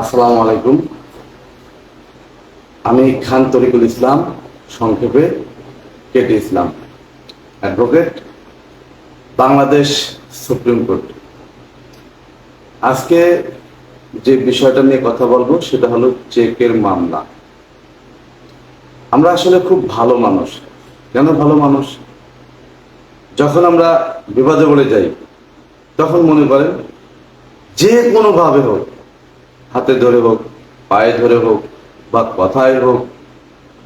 আসসালামু আলাইকুম। আমি খান তরিকুল ইসলাম, সংক্ষেপে কেটে Islam advocate, Bangladesh supreme court. আজকে যে বিষয়টা নিয়ে কথা বলব সেটা হলো চেকের মামলা। আমরা আসলে খুব ভালো মানুষ। কেন ভালো মানুষ? যখন আমরা বিবাদে পড়ে যাই, তখন মনে করেন যে কোনোভাবে হোক হাতে ধরে হোক, পায়ে ধরে হোক বা কথায় হোক,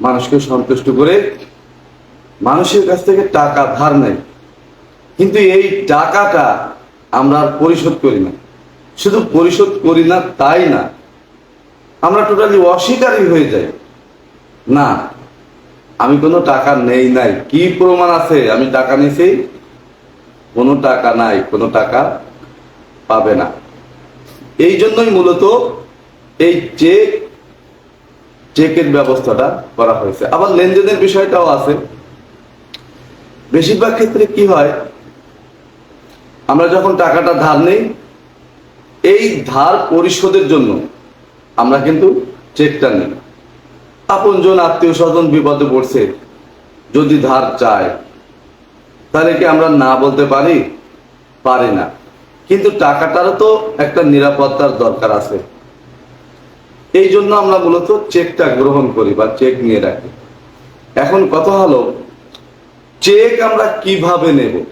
মানুষকে সন্তুষ্ট করে মানুষের কাছ থেকে টাকা ধার নেয়। কিন্তু এই টাকাটা আমরা আর পরিশোধ করি না। শুধু পরিশোধ করি না, তাই না? আমরা টোটালি অস্বীকারই হয়ে যাই। না, আমি কোনো টাকা নেই নাই। কি প্রমাণ আছে? আমি টাকা নিয়েছি? কোনো টাকা নাই, কোনো টাকা পাবে না। এই জন্যই মূলত এই চেক চেকের ব্যবস্থাটা করা হয়েছে। আবার লেনদেনের বিষয়টাও আছে। বেশিরভাগ ক্ষেত্রে কি হয়, আমরা যখন টাকাটা ধার নেই, এই ধার পরিশোধের জন্য আমরা কিন্তু চেকটা নিই। আপনজন আত্মীয় স্বজন বিপদে পড়ছে, যদি ধার চায়, তাহলে কি আমরা না বলতে পারি? পারি না। কিন্তু টাকাটারও তো একটা নিরাপত্তার দরকার আছে। এই জন্য আমরা মূলত চেকটা গ্রহণ করি বা চেক নিয়ে রাখি। এখন কথা হলো, চেক আমরা কীভাবে নেব?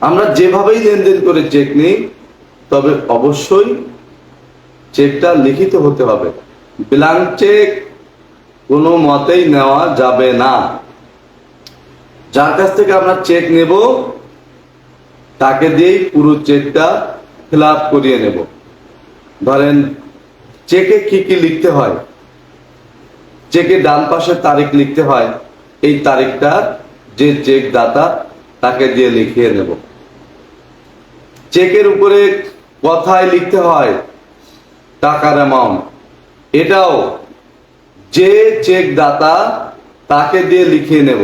আমরা যেভাবেই লেনদেন করে চেক নিই, তবে অবশ্যই চেকটা লিখিত হতে হবে। ব্ল্যাঙ্ক চেক কোনো মতেই নেওয়া যাবে না। যার কাছ থেকে আমরা চেক নেব, তাকে দিয়েই পুরো চেকটা ফিল করিয়ে নেব। ধরেন, চেকে কি কি লিখতে হয়? চেকে ডান পাশে তারিখ লিখতে হয়, এই তারিখটা যে চেক দাতা তাকে দিয়ে লিখিয়ে নেব। চেকের উপরে কথায় লিখতে হয়, টাকার অ্যামাউন্ট এটাও যে চেক দাতা তাকে দিয়ে লিখিয়ে নেব।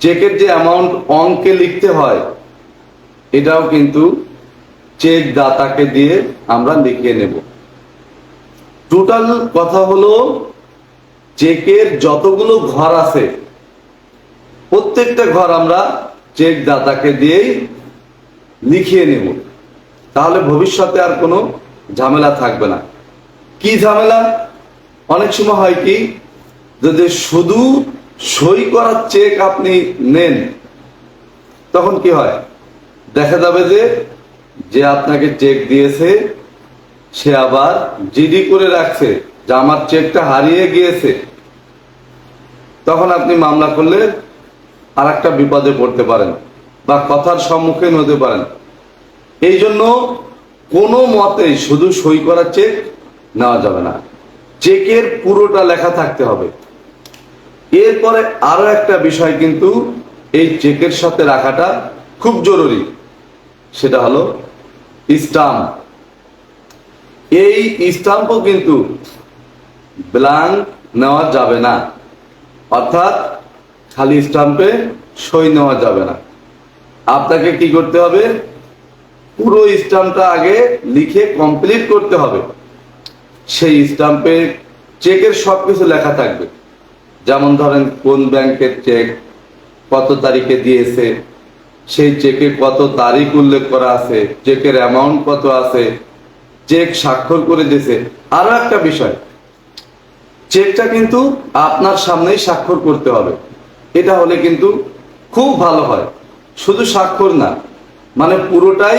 চেকের যে অ্যামাউন্ট অঙ্কে লিখতে হয়, এটাও কিন্তু চেক দাতাকে দিয়ে আমরা লিখিয়ে নেব। টোটাল কথা হলো, চেকের যতগুলো ঘর আছে, প্রত্যেকটা ঘর আমরা চেক দাতাকে দিয়েই লিখিয়ে নেব। তাহলে ভবিষ্যতে আর কোনো ঝামেলা থাকবে না। কি ঝামেলা? অনেক সময় হয় কি, যদি শুধু সই করার চেক আপনি নেন, তখন কি হয়? দেখা যাবে যে যে আপনাকে চেক দিয়েছে, সে আবার জিডি করে রাখছে যে আমার চেকটা হারিয়ে গিয়েছে। তখন আপনি মামলা করলে আর একটা বিপদে পড়তে পারেন বা কথার সম্মুখীন হতে পারেন। এই জন্য কোনো মতেই শুধু সই করা চেক নেওয়া যাবে না। চেকের পুরোটা লেখা থাকতে হবে। এরপরে আরও একটা বিষয় কিন্তু এই চেকের সাথে রাখাটা খুব জরুরি। সেটা হলো স্টাম্প এই স্টাম্পও কিন্তু ব্ল্যাঙ্ক নেওয়া যাবে না। অর্থাৎ খালি স্টাম্পে সই নেওয়া যাবে না। আপনাকে কি করতে হবে? পুরো স্টাম্পটা আগে লিখে কমপ্লিট করতে হবে। সেই স্টাম্পে চেকের সব কিছু লেখা থাকবে। যেমন ধরেন কোন ব্যাংকের চেক কত তারিখে দিয়েছে সেই চেকে কত তারিখ উল্লেখ করা আছে, চেকের অ্যামাউন্ট কত আছে, চেক স্বাক্ষর করে দিয়েছে আরও একটা বিষয়, চেকটা কিন্তু আপনার সামনেই স্বাক্ষর করতে হবে। এটা হলে কিন্তু খুব ভালো হয়। শুধু স্বাক্ষর না মানে পুরোটাই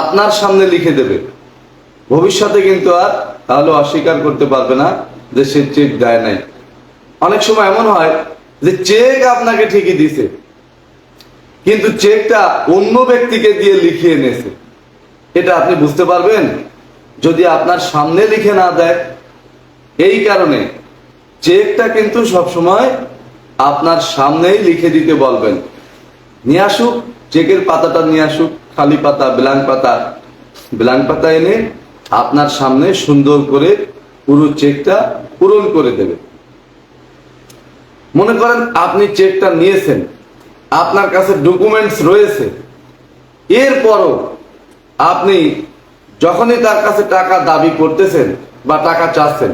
আপনার সামনে লিখে দেবে। ভবিষ্যতে কিন্তু আর তাহলে অস্বীকার করতে পারবে না যে সে চেক দেয় নাই। অনেক সময় এমন হয় যে চেক আপনাকে ঠিকই দিছে কিন্তু চেকটা অন্য ব্যক্তিকে দিয়ে লিখিয়ে এনেছে। এটা আপনি বুঝতে পারবেন? যদি আপনার সামনে লিখে না দেয়, এই কারণে চেকটা কিন্তু সবসময় আপনার সামনেই লিখে দিতে বলবেন। নিয়ে আসুক, চেকের পাতাটা নিয়ে আসুক, খালি পাতা, ব্ল্যাঙ্ক পাতা ব্ল্যাঙ্ক পাতা এনে আপনার সামনে সুন্দর করে পুরো চেকটা পূরণ করে দেবে। মনে করেন আপনি চেকটা নিয়েছেন আপনার কাছে ডকুমেন্টস রয়েছে। এরপরও আপনি যখনই তার কাছে টাকা দাবি করতেছেন বা টাকা চাচ্ছেন,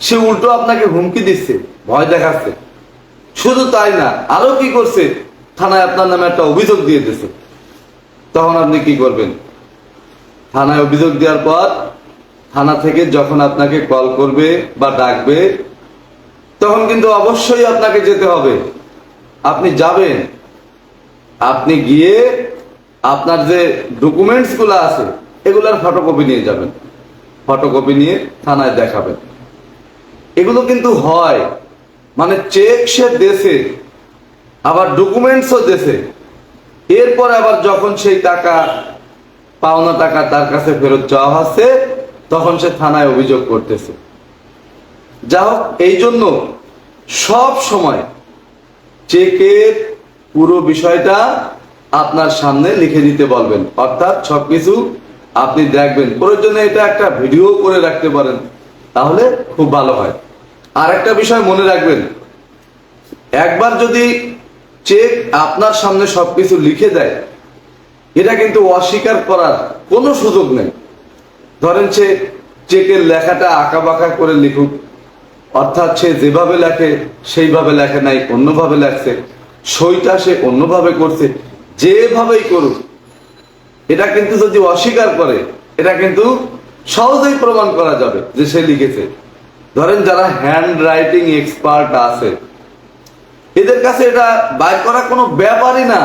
সে উল্টো আপনাকে হুমকি দিচ্ছে, ভয় দেখাচ্ছে। শুধু তাই না আরও কি করছে? থানায় আপনার নামে একটা অভিযোগ দিয়ে দিছে তখন আপনি কি করবেন? থানায় অভিযোগ দেওয়ার পর থানা থেকে যখন আপনাকে কল করবে বা ডাকবে, তখন কিন্তু অবশ্যই আপনাকে যেতে হবে। আপনি যাবেন, আপনি গিয়ে আপনার যে ডকুমেন্টসগুলো আছে, এগুলার ফটোকপি নিয়ে যাবেন। ফটোকপি নিয়ে থানায় দেখাবেন। এগুলো কিন্তু হয় মানে চেক সে দেশে আবার ডকুমেন্টসও দেশে এরপর আবার যখন সেই টাকা, পাওনা টাকা তার কাছে ফেরত চাওয়া হচ্ছে, তখন সে থানায় অভিযোগ করতেছে। যা হোক এই জন্য সব সময় চেকের পুরো বিষয়টা আপনার সামনে লিখে দিতে বলবেন। অর্থাৎ সবকিছু আপনি দেখবেন। প্রয়োজনে এটা একটা ভিডিও করে রাখতে পারেন, তাহলে খুব ভালো হয়। আর একটা বিষয় মনে রাখবেন, একবার যদি চেক আপনার সামনে সবকিছু লিখে দেয়, এটা কিন্তু অস্বীকার করার কোনো সুযোগ নেই। ধরেন সে চেকের লেখাটা আঁকা বাঁকা করে লিখুক অর্থাৎ সে যেভাবে লেখে, সেইভাবে লেখে নাই, অন্যভাবে লেখছে। সইটা সে অন্যভাবে করছে, যেভাবেই করুক। এটা কিন্তু যদি অস্বীকার করে, এটা কিন্তু সহজেই প্রমাণ করা যাবে যে সে লিখেছে। ধরেন যারা হ্যান্ড রাইটিং এক্সপার্ট আছে, এদের কাছে এটা বাইর করা কোনো ব্যাপারই না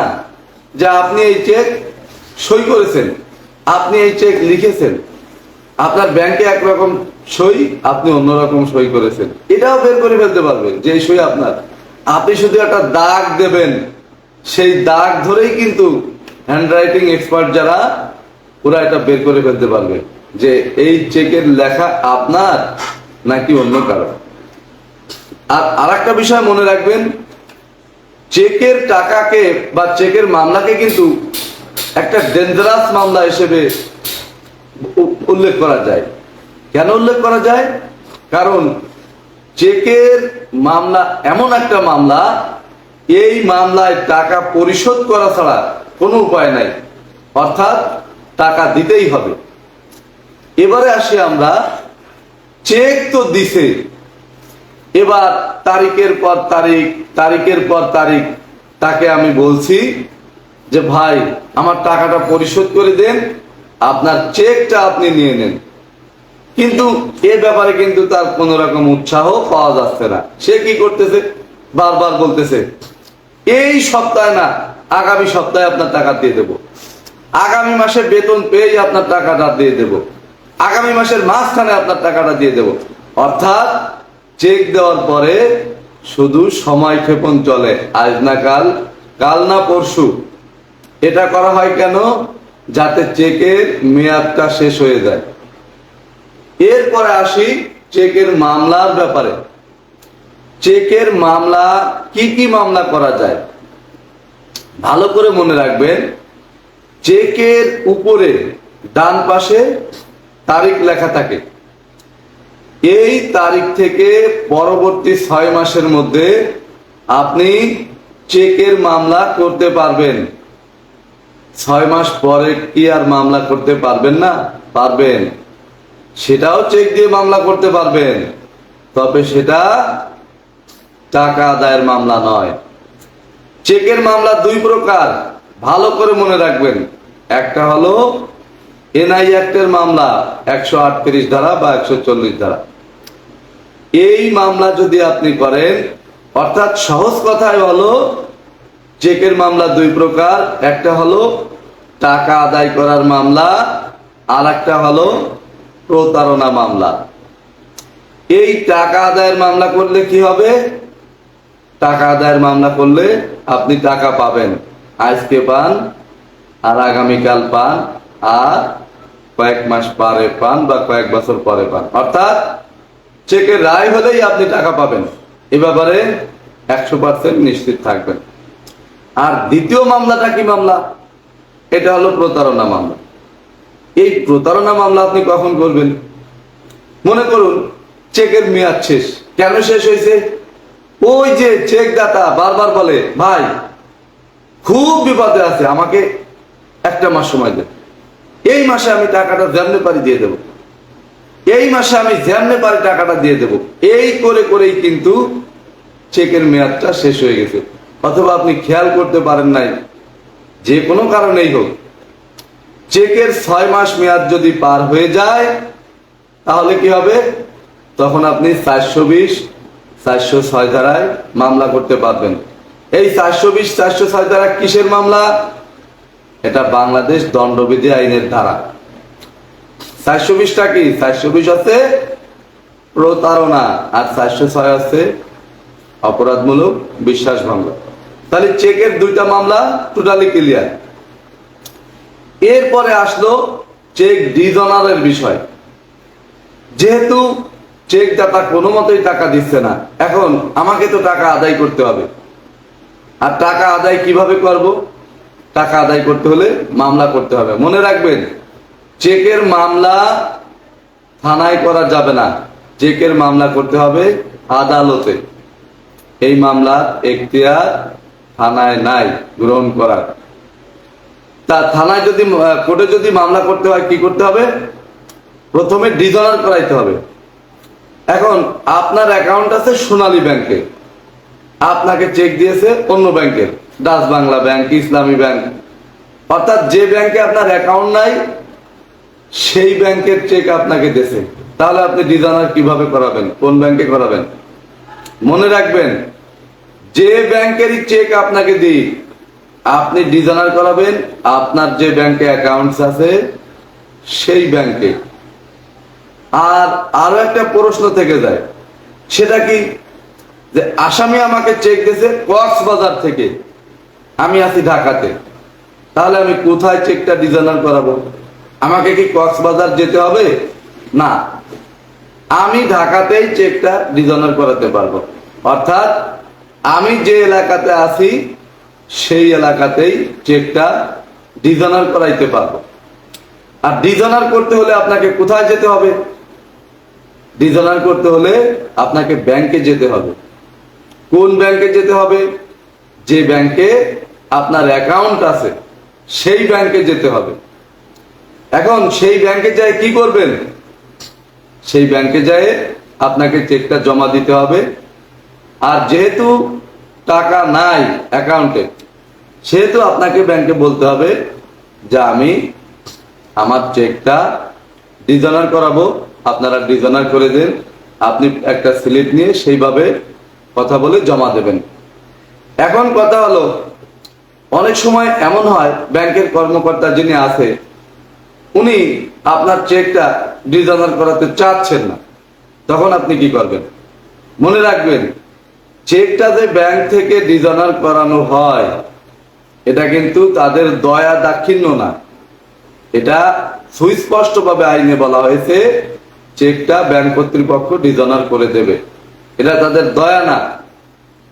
যে আপনি এই চেক সই করেছেন, আপনি এই চেক লিখেছেন। আপনার ব্যাংকে একরকম সই, আপনি অন্যরকম সই করেছেন। এটাও বের করে ফেলতে পারবেন যে সই আপনার। আপনি শুধু একটা দাগ দেবেন। সেই দাগ ধরেই কিন্তু হ্যান্ডরাইটিং এক্সপার্ট যারা, ওরা এটা বের করে ফেলতে পারবে যে এই চেকের লেখা আপনার নাকি অন্য কারও। আর আরেকটা বিষয় মনে রাখবেন, চেকের টাকাকে বা চেকের মামলাকে কিন্তু একটা ডেঞ্জারাস মামলা হিসেবে উল্লেখ করা যায়। কেন উল্লেখ করা যায়? কারণ চেকের মামলা, এমন একটা মামলা, এই মামলায় টাকা পরিশোধ করা ছাড়া কোনো উপায় নাই। অর্থাৎ টাকা দিতেই হবে। এবারে আসি আমরা। চেক তো দিছে। এবার তারিখের পর তারিখ, তারিখের পর তারিখ তাকে আমি বলছি যে, ভাই, আমার টাকাটা পরিশোধ করে দেন। আপনার চেকটা আপনি নিয়ে নেন। কিন্তু এ ব্যাপারে কিন্তু তার কোন রকম উৎসাহ পাওয়া যাচ্ছে না। সে কি করতেছে? বারবার বলতেছে, এই সপ্তাহে না, আগামী সপ্তাহে আপনার টাকা দিয়ে দেব। আগামী মাসে বেতন পেয়েই আপনার টাকাটা দিয়ে দেব। আগামী মাসের মাঝখানে আপনার টাকাটা দিয়ে দেব। অর্থাৎ চেক দেওয়ার পরে শুধু সময় ক্ষেপণ চলে। আজ না কাল কাল না পরশু। এটা করা হয় কেন? যাতে চেকের মেয়াদটা শেষ হয়ে যায়। এরপরে আসি চেকের মামলার ব্যাপারে। চেকের মামলা, কি কি মামলা করা যায়? ভালো করে মনে রাখবেন, চেকের উপরে ডান পাশে তারিখ লেখা থাকে। এই তারিখ থেকে পরবর্তী ছয় মাসের মধ্যে আপনি চেকের মামলা করতে পারবেন। ছয় মাস পরে কি আর মামলা করতে পারবেন না? পারবেন। সেটাও চেক দিয়ে মামলা করতে পারবেন। তবে সেটা টাকা আদায়ের মামলা নয়। চেকের মামলা দুই প্রকার। ভালো করে মনে রাখবেন। একটা হলো এনআই অ্যাক্টের মামলা, একশো আটত্রিশ ধারা বা একশো চল্লিশ ধারা। এই মামলা যদি আপনি করেন, অর্থাৎ সহজ কথায় হলো চেকের মামলা দুই প্রকার, একটা হলো টাকা আদায় করার মামলা, আর একটা হলো প্রতারণা মামলা। এই টাকা আদায়ের মামলা করলে কি হবে? টাকা আদায়ের মামলা করলে আপনি টাকা পাবেন। আজকে পান, আর আগামীকাল পান, আর কয়েক মাস পরে পান বা কয়েক বছর পরে পান। অর্থাৎ চেকের রায় হলেই আপনি টাকা পাবেন। এ ব্যাপারে একশো পার্সেন্ট নিশ্চিত থাকবেন। আর দ্বিতীয় মামলাটা কি মামলা? এটা হলো প্রতারণা মামলা। এই প্রতারণা মামলা আপনি কখন করবেন? মনে করুন, চেকের মেয়াদ শেষ। কেন শেষ হয়েছে? ওই যে চেক দাতা বারবার বলে, ভাই, খুব বিপদে আছে, আমাকে একটা মাস সময় দেন। এই মাসে আমি টাকাটা যেমনে পারি দিয়ে দেব। এই মাসে আমি যেমনে পারি টাকাটা দিয়ে দেব। এই করে করেই কিন্তু চেকের মেয়াদটা শেষ হয়ে গেছে। অথবা আপনি খেয়াল করতে পারেন নাই, যে কোনো কারণেই হোক, চেকের ছয় মাস মেয়াদ যদি পার হয়ে যায়, তাহলে কি হবে? তখন আপনি চারশো বিশ, চারশো ছয় ধারায় মামলা করতে পারবেন। এই চারশো বিশ, চারশো ছয় ধারা কিসের মামলা? এটা বাংলাদেশ দণ্ডবিধি আইনের ধারা। চারশো বিশটা কি? চারশো বিশ আছে প্রতারণা, আর চারশো ছয় আছে অপরাধমূলক বিশ্বাস ভঙ্গ তাহলে চেকের দুইটা মামলা টোটালি ক্লিয়ার এরপরে আসলো চেক ডিজনারের বিষয়। যেহেতু চেক দাতা কোনো মতেই টাকা দিচ্ছে না, এখন আমাকে তো টাকা আদায় করতে হবে। আর টাকা আদায় কীভাবে করব? টাকা আদায় করতে হলে মামলা করতে হবে। মনে রাখবেন চেকের মামলা থানায় করা যাবে না। চেকের মামলা করতে হবে আদালতে। এই মামলার এখতিয়ার থানায় নাই, গ্রহণ করার। তা থানায় যদি কোর্টে যদি মামলা করতে হয়, কি করতে হবে? প্রথমে ডিজনার করাইতে হবে। এখন আপনার অ্যাকাউন্ট আছে সোনালী ব্যাংকে আপনাকে চেক দিয়েছে অন্য ব্যাংকের Dutch Bangla bank Islami bank অর্থাৎ যে ব্যাংকে আপনার অ্যাকাউন্ট নাই, সেই ব্যাংকের চেক আপনাকে দিয়েছে। তাহলে আপনি ডিজনার কীভাবে করাবেন? কোন ব্যাংকে করাবেন? মনে রাখবেন যে ব্যাংকেরই চেক আপনাকে দিই, আপনি ডিজনার করাবেন, আপনার যে ব্যাংকে অ্যাকাউন্টস আছে, সেই ব্যাংকে আর আরও একটা প্রশ্ন থেকে যায়, সেটা কি, যে আসামি আমাকে চেক দিয়েছে কক্সবাজার থেকে, আমি আছি ঢাকাতে, তাহলে আমি কোথায় চেকটা ডিজাইনার করাবো? আমাকে কি কক্সবাজার যেতে হবে? না। আমি ঢাকাতেই চেকটা ডিজাইনার করাতে পারব। অর্থাৎ আমি যে এলাকাতে আছি, সেই এলাকাতেই চেকটা ডিজাইনার করাইতে পারব। আর ডিজাইনার করতে হলে আপনাকে কোথায় যেতে হবে? ডিজাইনার করতে হলে আপনাকে ব্যাংকে যেতে হবে। কোন ব্যাংকে যেতে হবে? যে ব্যাংকে আপনার অ্যাকাউন্ট আছে, সেই ব্যাংকে যেতে হবে। এখন সেই ব্যাংকে যায় কি করবেন? সেই ব্যাংকে যায় আপনাকে চেকটা জমা দিতে হবে। আর যেহেতু টাকা নাই অ্যাকাউন্টে, সেহেতু আপনাকে ব্যাংকে বলতে হবে যে আমি আমার চেকটা ডিজনার করাবো, আপনারা ডিজনার করে দেন, আপনি একটা স্লিপ নিয়ে সেইভাবে কথা বলে জমা দেবেন। এখন কথা হলো, অনেক সময় এমন হয়, ব্যাংকের কর্মকর্তা যিনি আছে, উনি আপনার চেকটা ডিজনার করাতে চাচ্ছেন না। তখন আপনি কি করবেন? মনে রাখবেন চেকটা যে ব্যাংক থেকে ডিজনার করানো হয়, এটা কিন্তু তাদের দয়া দাক্ষিণ্য না। এটা সুস্পষ্টভাবে আইনে বলা হয়েছে চেকটা ব্যাংক কর্তৃপক্ষ ডিজনার করে দেবে। এটা তাদের দয়া না।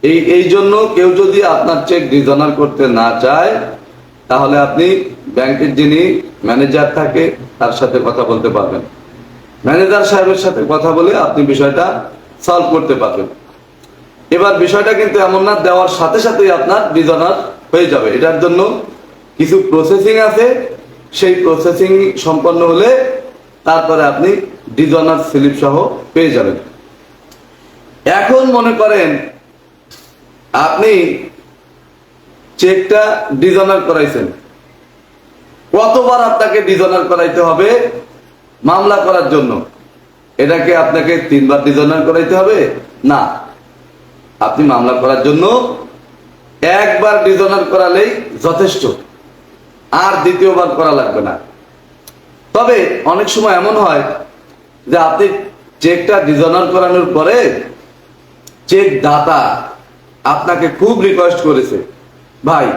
এই এই জন্য কেউ যদি আপনার চেক ডিজনার করতে না চায়, তাহলে আপনি ব্যাংকের যিনি ম্যানেজার থাকে, তার সাথে কথা বলতে পারবেন। ম্যানেজার সাহেবের সাথে কথা বলে আপনি বিষয়টা সলভ করতে পারবেন। এবার বিষয়টা কিন্তু এমন না, দেওয়ার সাথে সাথেই আপনার ডিজনার হয়ে যাবে। এটার জন্য কিছু প্রসেসিং আছে। সেই প্রসেসিং সম্পন্ন হলে তারপরে আপনি ডিজনার স্লিপ সহ পেয়ে যাবেন। এখন মনে করেন আপনি চেকটা ডিজনার করাইছেন। কতবার আপনাকে ডিজনার করাইতে হবে মামলা করার জন্য? এটাকে আপনাকে তিনবার ডিজনার করাইতে হবে? না। আপনি মামলা করার জন্য একবার ডিজনার করালেই যথেষ্ট। আর দ্বিতীয়বার করা লাগবে না। তবে অনেক সময় এমন হয় যে আপনি চেকটা ডিজনার করানোর পরে চেক দাতা আপনাকে খুব রিকোয়েস্ট করেছে, ভাই,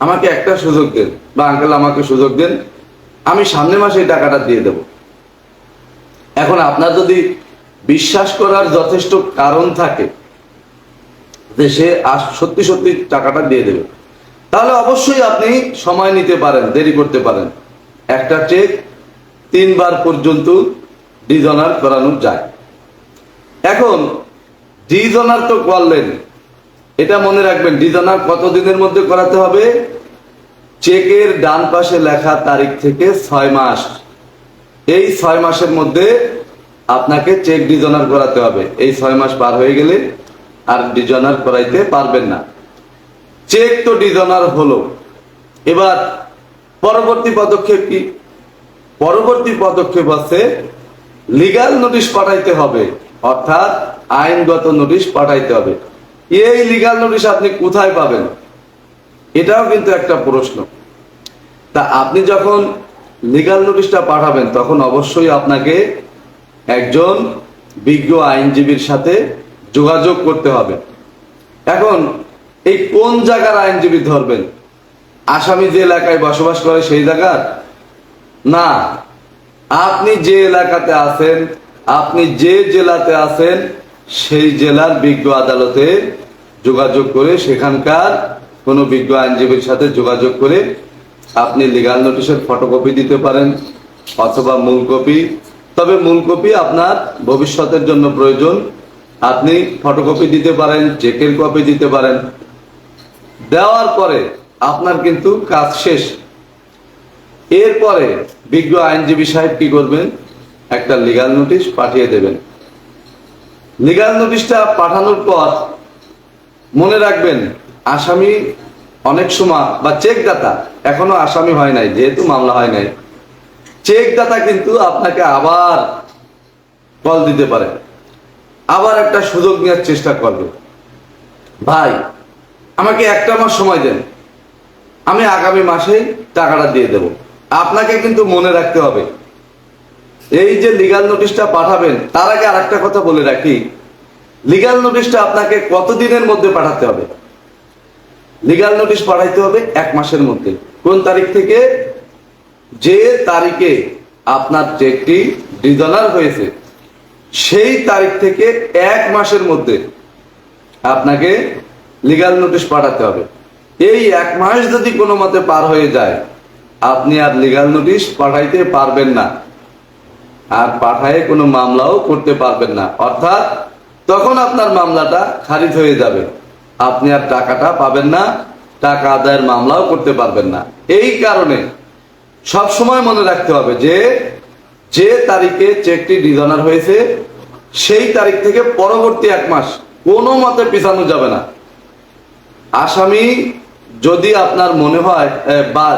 আমাকে একটা সুযোগ দেন বা আঙ্কেল আমাকে সুযোগ দেন, আমি সামনে মাসে এই টাকাটা দিয়ে দেব। এখন আপনার যদি বিশ্বাস করার যথেষ্ট কারণ থাকে সে সত্যি সত্যি টাকাটা দিয়ে দেবে। তাহলে অবশ্যই আপনি সময় নিতে পারেন, দেরি করতে পারেন। একটা চেক তিনবার পর্যন্ত ডিজনার করানো যায়। এখন ডিজনার তো করলেন। এটা মনে রাখবেন ডিজনার কতদিনের মধ্যে করাতে হবে? চেকের ডান পাশে লেখা তারিখ থেকে ছয় মাস। এই ছয় মাসের মধ্যে আপনাকে চেক ডিজনার করাতে হবে। এই ছয় মাস পার হয়ে গেলে আর ডিজনার করাইতে পারবেন না। চেক তো ডিজনার হলো। এবার পরবর্তী পদক্ষেপ কি? পরবর্তী পদক্ষেপ আছে লিগাল নোটিশ পাঠাইতে হবে, অর্থাৎ আইনগত নোটিশ পাঠাইতে হবে। এই লিগাল নোটিশ আপনি কোথায় পাবেন? এটাও কিন্তু একটা প্রশ্ন। তা আপনি যখন লিগাল নোটিশটা পাঠাবেন, তখন অবশ্যই আপনাকে একজন বিজ্ঞ আইনজীবীর সাথে যোগাযোগ করতে হবে। এখন, এই কোন জায়গার আইনজীবী ধরবেন? আসামি যে এলাকায় বসবাস করে সেই জায়গার? না। আপনি যে এলাকাতে আছেন, আপনি যে জেলাতে আছেন, সেই জেলার বিজ্ঞ আদালতে যোগাযোগ করে সেখানকার কোনো বিজ্ঞ আইনজীবীর সাথে যোগাযোগ করে আপনি লিগাল নোটিশের ফটোকপি দিতে পারেন অথবা মূল কপি তবে মূল কপি আপনার ভবিষ্যতের জন্য প্রয়োজন। আপনি ফটোকপি দিতে পারেন চেকের কপি দিতে পারেন। দেওয়ার পরে আপনার কিন্তু কাজ শেষ। এরপরে বিজ্ঞ আইনজীবী সাহেব কি করবেন? একটা লিগাল নোটিশ পাঠিয়ে দেবেন। লিগাল নোটিশটা পাঠানোর পর মনে রাখবেন, আসামি অনেক সময়, বা চেক দাতা এখনও আসামি হয় নাই, যেহেতু মামলা হয় নাই। চেক দাতা কিন্তু আপনাকে আবার কল দিতে পারে। আবার একটা সুযোগ নেওয়ার চেষ্টা করবে ভাই, আমাকে একটা মাস সময় দেন। আমি আগামী মাসে টাকাটা দিয়ে দেব। আপনাকে কিন্তু মনে রাখতে হবে। এই যে লিগাল নোটিশটা পাঠাবেন, তার আগে আর একটা কথা বলে রাখি। লিগাল নোটিশটা আপনাকে কতদিনের মধ্যে পাঠাতে হবে? লিগাল নোটিশ পাঠাইতে হবে এক মাসের মধ্যে। কোন তারিখ থেকে? যে তারিখে আপনার চেকটি ডিজনার হয়েছে। সেই তারিখ থেকে এক মাসের মধ্যে আপনাকে লিগাল নোটিশ পাঠাতে হবে। এই এক মাস যদি কোনো মতে পার হয়ে যায়, আপনি আর লিগাল নোটিশ পাঠাইতে পারবেন না। আর পাঠায় কোনো মামলাও করতে পারবেন না। অর্থাৎ তখন আপনার মামলাটা খারিজ হয়ে যাবে। আপনি আর টাকাটা পাবেন না, টাকা আদায়ের মামলাও করতে পারবেন না। এই কারণে সব সময় মনে রাখতে হবে যে যে তারিখে চেকটি ডিজনার হয়েছে, সেই তারিখ থেকে পরবর্তী এক মাস কোনো মতে পিছানো যাবে না। আসামি যদি আপনার মনে হয় বা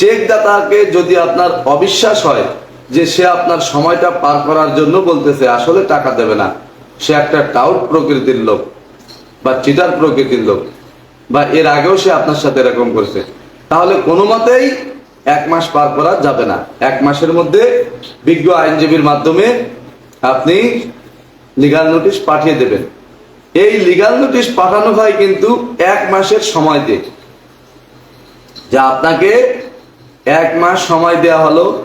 চেকদাতাকে যদি আপনার অবিশ্বাস হয় যে সে আপনার সময়টা পার করার জন্য বলতেছে, আসলে টাকা দেবে না, সে একটা টাউট প্রকৃতির লোক বা চিটার প্রকৃতির লোক, বা এর আগেও সে আপনার সাথে এরকম করেছে, তাহলে কোনো মতেই এক মাস পার করা যাবে না। এক মাসের মধ্যে বিজ্ঞ আইনজীবীর মাধ্যমে আপনি লিগাল নোটিশ পাঠিয়ে দেবেন। এই লিগাল নোটিশ পাঠানো হয় কিন্তু এক মাসের সময় দিয়ে যা আপনাকে এক মাস সময় দেয়া হলো,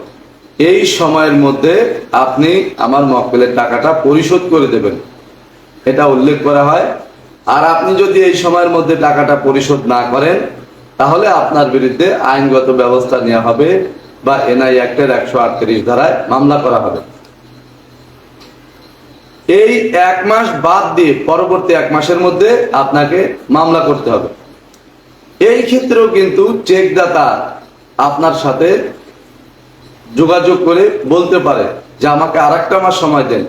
এই সময়ের মধ্যে আপনি আমার মক্কেলের টাকাটা পরিশোধ করে দেবেন। এটা উল্লেখ করা হয়। আর আপনি যদি এই সময়ের মধ্যে টাকাটা পরিশোধ না করেন তাহলে আপনার বিরুদ্ধে আইনগত ব্যবস্থা নেওয়া হবে বা এনআই অ্যাক্টের একশো আটত্রিশ ধারায় মামলা করা হবে। এই এক মাস বাদ দিয়ে পরবর্তী এক মাসের মধ্যে আপনাকে মামলা করতে হবে। এই ক্ষেত্রেও কিন্তু চেকদাতা আপনার সাথে যোগাযোগ করে বলতে পারে যে আমাকে আর একটা মাস সময় দেন।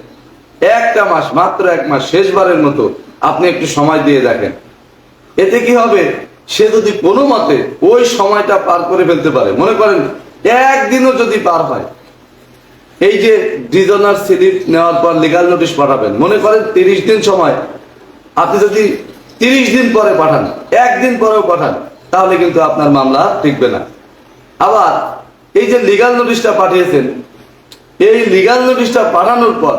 একটা মাস, মাত্র এক মাস, শেষবারের মতো আপনি একটু সময় দিয়ে দেখেন। এতে কি হবে? সে যদি কোনো মতে ওই সময়টা পার করে ফেলতে পারে, মনে করেন একদিনও যদি পার হয়, এই যে ডিজনার স্লিপ নেওয়ার পর লিগাল নোটিশ পাঠাবেন, মনে করেন তিরিশ দিন সময়, আপনি যদি তিরিশ দিন পরে পাঠান, একদিন পরেও পাঠান, তাহলে কিন্তু আপনার মামলা টিকবে না। আবার এই যে লিগাল নোটিশটা পাঠিয়েছেন, এই লিগাল নোটিশটা পাঠানোর পর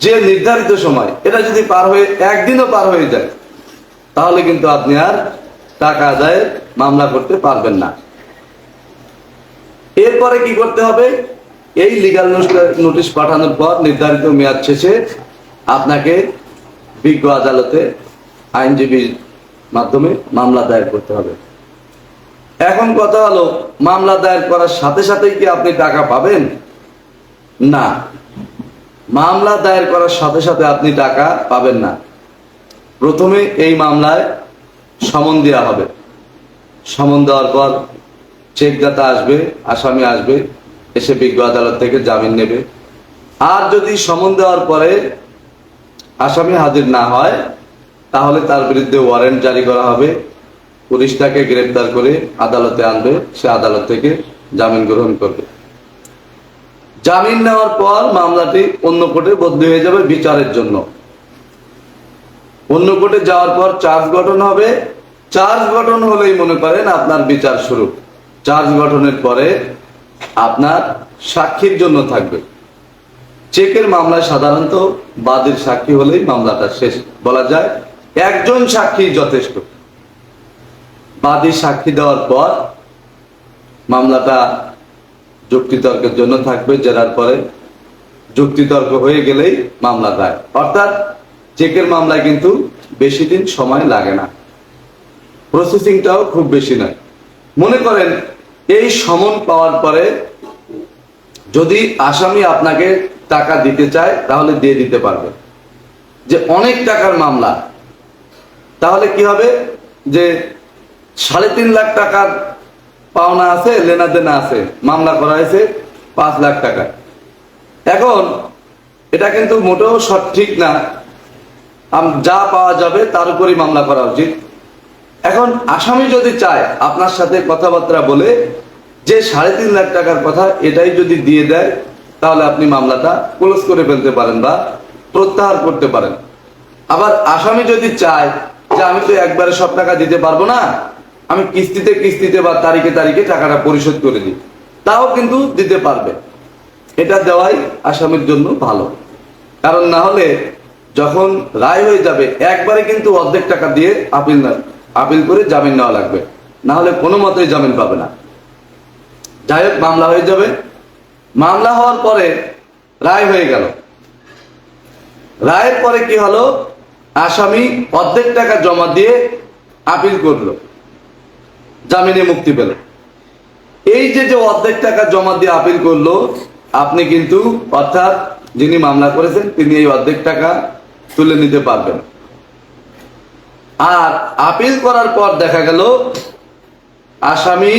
যে নির্ধারিত সময়, এটা যদি পার হয়ে, একদিনও পার হয়ে যায়, তাহলে কিন্তু আপনি আর টাকা আদায়ের মামলা করতে পারবেন না। এরপরে কি করতে হবে? এই লিগাল নোটিশ পাঠানোর পর নির্ধারিত মেয়াদ শেষে আপনাকে বিজ্ঞ আদালতে আইনজীবীর মাধ্যমে মামলা দায়ের করতে হবে। এখন কথা হলো, মামলা দায়ের করার সাথে সাথেই কি আপনি টাকা পাবেন? না। মামলা দায়ের করার সাথে সাথে আপনি টাকা পাবেন না। প্রথমে এই মামলায় সমন দেওয়া হবে। সমন দেওয়ার পর চেকদাতা আসবে, আসামি আসবে, এসে বিজ্ঞ আদালত থেকে জামিন নেবে। আর যদি সমন দেওয়ার পরে আসামি হাজির না হয়, তাহলে তার বিরুদ্ধে ওয়ারেন্ট জারি করা হবে। পুলিশ তাকে গ্রেপ্তার করে আদালতে আনবে, সে আদালত থেকে জামিন গ্রহণ করবে। জামিন নেওয়ার পর মামলাটি অন্য কোর্টে বদলি হয়ে যাবে বিচারের জন্য। অন্য কোর্টে যাওয়ার পর চার্জ গঠন হবে। চার্জ গঠন হলেই মনে করেন আপনার বিচার শুরু। চার্জ গঠনের পরে আপনার সাক্ষীর জন্য থাকবে। চেকের মামলায় সাধারণত বাদীর সাক্ষী হলেই মামলাটা শেষ বলা যায়। একজন সাক্ষী যথেষ্ট। বাদী সাক্ষী দেওয়ার পর মামলাটা যুক্তিতর্কের জন্য থাকবে। জেরার পরে যুক্তিতর্ক হয়ে গেলেই মামলা দায়। অর্থাৎ চেকের মামলায় কিন্তু বেশি দিন সময় লাগে না। প্রসেসিংটাও খুব বেশি নয়। মনে করেন, এই সমন পাওয়ার পরে যদি আসামি আপনাকে টাকা দিতে চায়, তাহলে দিয়ে দিতে পারবে। যে অনেক টাকার মামলা, তাহলে কি হবে? যে সাড়ে তিন লাখ টাকার পাওনা আছে লেনা দেনা আছে, মামলা করা হয়েছে পাঁচ লাখ টাকা এখন, এটা কিন্তু মোটেও সঠিক না। যা পাওয়া যাবে তার উপরই মামলা করা উচিত। এখন আসামি যদি চায় আপনার সাথে কথাবার্তা বলে যে সাড়ে তিন লাখ টাকার কথা এটাই যদি দিয়ে দেয়, তাহলে আপনি মামলাটা ক্লোজ করে ফেলতে পারেন বা প্রত্যাহার করতে পারেন। আবার আসামি যদি চায় যে আমি তো একবারে সব টাকা দিতে পারব না, আমি কিস্তিতে কিস্তিতে বা তারিখে তারিখে টাকাটা পরিশোধ করে দিই, তাও কিন্তু দিতে পারবে। এটা দেওয়াই আসামির জন্য ভালো। কারণ না হলে যখন রায় হয়ে যাবে, একবারে কিন্তু অর্ধেক টাকা দিয়ে আপিল না আপিল করে জামিন নেওয়া লাগবে। না হলে কোনো মতেই জামিন পাবে না। যাই হোক, মামলা হয়ে যাবে। মামলা হওয়ার পরে রায় হয়ে গেল। রায়ের পরে কি হলো? আসামি অর্ধেক টাকা জমা দিয়ে আপিল করল। জামিনে মুক্তি পেল। এই যে যে অর্ধেক টাকা জমা দিয়ে আপিল করল, আপনি কিন্তু অর্থাৎ যিনি মামলা করেছেন, তিনি এই অর্ধেক টাকা তুলে নিতে পারবেন। আর আপিল করার পর দেখা গেল, আসামি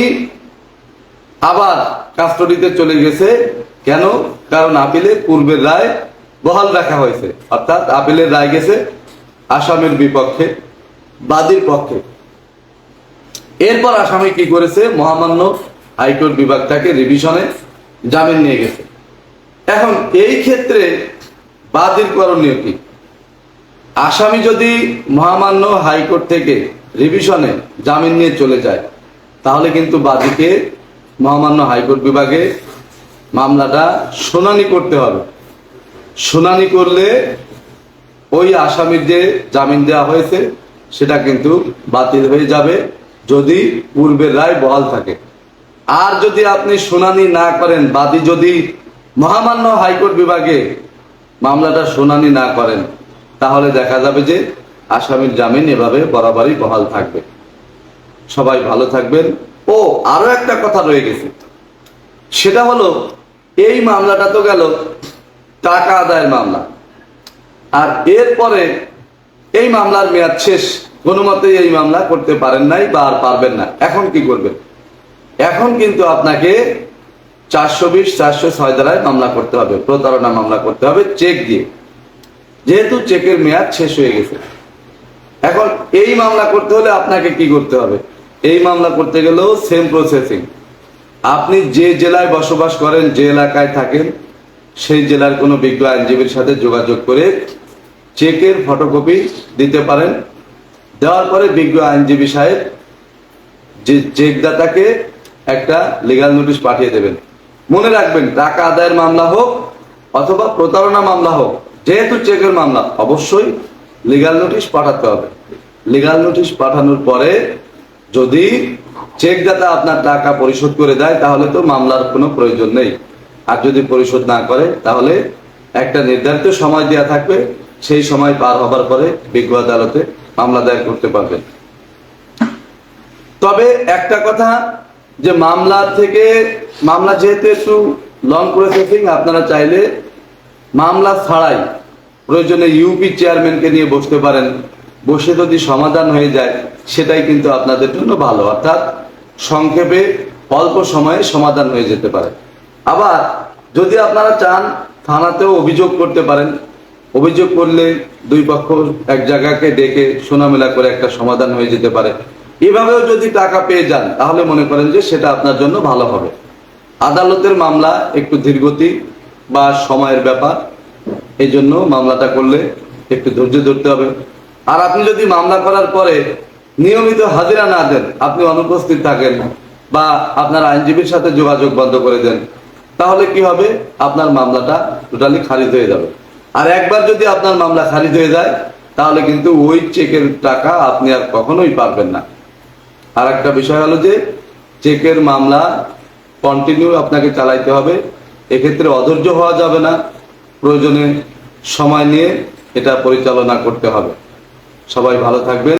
আবার কাস্টডিতে চলে গেছে। কেন? কারণ আপিলে পূর্বের রায় বহাল রাখা হয়েছে। অর্থাৎ আপিলের রায় গেছে আসামের বিপক্ষে, বাদীর পক্ষে। এরপর আসামি কি করেছে? মহামান্য হাইকোর্ট বিভাগটাকে রিভিশনে জামিন নিয়ে গেছে। এখন এই ক্ষেত্রে বাদীর করণীয় কি? আসামি যদি মহামান্য হাইকোর্ট থেকে রিভিশনে জামিন নিয়ে চলে যায়, তাহলে কিন্তু বাদীকে মহামান্য হাইকোর্ট বিভাগে মামলাটা শুনানি করতে হবে। শুনানি করলে ওই আসামির যে জামিন দেওয়া হয়েছে, সেটা কিন্তু বাতিল হয়ে যাবে যদি পূর্বের রায় বহাল থাকে। আর যদি আপনি শুনানি না করেন, বাদী যদি মহামান্য হাইকোর্ট বিভাগে মামলাটা শুনানি না করেন তাহলে দেখা যাবে যে আসামির জামিন এভাবে বরাবরই বহাল থাকবে। সবাই ভালো থাকবেন। ও, আরও একটা কথা রয়ে গেছে। সেটা হলো, এই মামলাটা তো গেল টাকা আদায়ের মামলা। আর এরপরে এই মামলার মেয়াদ শেষ। কোনো মতেই এই মামলা করতে পারেন নাই বা আর পারবেন না। এখন কি করবেন? এখন কিন্তু আপনাকে চারশো বিশ, চারশো ছয় দ্বারায় মামলা করতে হবে। প্রতারণা মামলা করতে হবে, চেক দিয়ে। যেহেতু চেকের মেয়াদ শেষ হয়ে গেছে। এখন এই মামলা করতে হলে আপনাকে কি করতে হবে? এই মামলা করতে গেলেও সেম প্রসেসিং আপনি যে জেলায় বসবাস করেন, যে এলাকায় থাকেন, সেই জেলার কোনো বিজ্ঞ আইনজীবীর সাথে যোগাযোগ করে চেকের ফটোকপি দিতে পারেন। দেওয়ার পরে বিজ্ঞ আইনজীবী সাহেব যে চেকদাতাকে একটা লিগাল নোটিশ পাঠিয়ে দেবেন। মনে রাখবেন, টাকা আদায়ের মামলা হোক অথবা প্রতারণা মামলা হোক যেহেতু চেকের মামলা, অবশ্যই লিগাল নোটিশ পাঠাতে হবে। লিগাল নোটিশ পাঠানোর পরে যদি চেক চেকদাতা আপনার টাকা পরিশোধ করে দেয়, তাহলে তো মামলার কোনো প্রয়োজন নেই। আর যদি পরিশোধ না করে, তাহলে একটা নির্ধারিত সময় দেওয়া থাকবে। সেই সময় পার হবার পরে বিজ্ঞ আদালতে মামলা দায়ের করতে পারবেন। তবে একটা কথা, যে মামলা থেকে, মামলা যেহেতু একটু লং প্রসেসিং আপনারা চাইলে মামলা ছাড়াই প্রয়োজনে ইউপি চেয়ারম্যানকে নিয়ে বসতে পারেন। বসে যদি সমাধান হয়ে যায়, সেটাই কিন্তু আপনাদের জন্য ভালো। অর্থাৎ সংক্ষেপে অল্প সময়ে সমাধান হয়ে যেতে পারে। আবার যদি আপনারা চান থানাতেও অভিযোগ করতে পারেন, অভিযোগ করলে দুই পক্ষ এক জায়গাকে ডেকে সোনামেলা করে একটা সমাধান হয়ে যেতে পারে। এভাবেও যদি টাকা পেয়ে যান, তাহলে মনে করেন যে সেটা আপনার জন্য ভালো হবে। আদালতের মামলা একটু ধীরগতি বা সময়ের ব্যাপার এই জন্য মামলাটা করলে একটু ধৈর্য ধরতে হবে। আর আপনি যদি মামলা করার পরে নিয়মিত হাজিরা না দেন, আপনি অনুপস্থিত থাকেন বা আপনার আইনজীবীর সাথে যোগাযোগ বন্ধ করে দেন, তাহলে কি হবে? আপনার মামলাটা টোটালি খারিজ হয়ে যাবে। আর একবার যদি আপনার মামলা খারিজ হয়ে যায়, তাহলে কিন্তু ওই চেকের টাকা আপনি আর কখনোই পারবেন না। আর একটা বিষয় হলো যে চেকের মামলা কন্টিনিউ আপনাকে চালাইতে হবে। এক্ষেত্রে অধৈর্য হওয়া যাবে না। প্রয়োজনে সময় নিয়ে এটা পরিচালনা করতে হবে। সবাই ভালো থাকবেন।